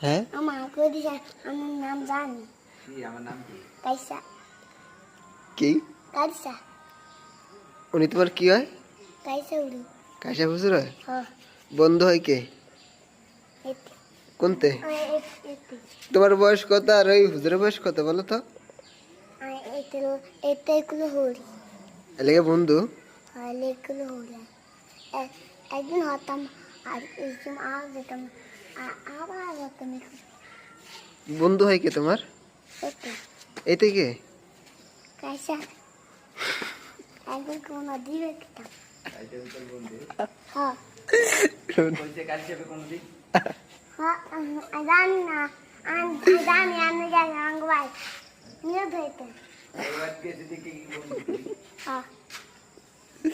হ্যাঁ? আমার কই দিছে আমার নাম জানি কি আমার নাম কি? কাইসা কি? কাইসা উনি তোমার কি হয়? কাইসা উড়ি কাশা হুজুর হয়? হ্যাঁ। বন্ধু হয় কে? কোনতে? তোমার বয়স কত আর ওই হুজুরের বয়স কত বলো তো? এলাকা বন্ধু? এক- একদিন হতাম আর যেতাম বন্ধু হয় কে তোমার? এতে কে?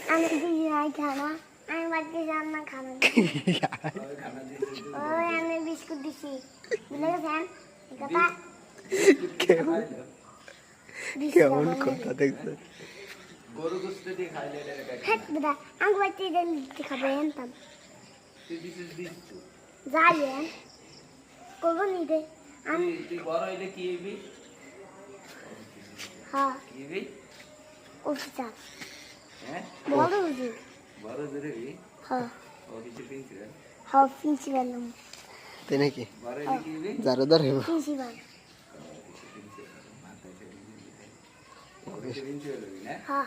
আমি খানা আমি রান্না খানা খানা আমি দিছি বুঝলে গেছেন কথা কেমন দিছি কেমন কথা দেখছ গরু গোস্ত দিয়ে খাইলে এটা হ্যাঁ দাদা আমি বাড়িতে দিতে খাবে এনতাম তুই দিছিস দিস তো। যাই এন করব নি রে আমি তুই বড় হইলে কি হইবি হ্যাঁ কি হইবি অফিসার হ্যাঁ বড় হুজুর বড় হইবি হ্যাঁ ও কিছু প্রিন্সিপাল হ্যাঁ প্রিন্সিপাল তাই নাকি? যারো ধর হ্যাঁ।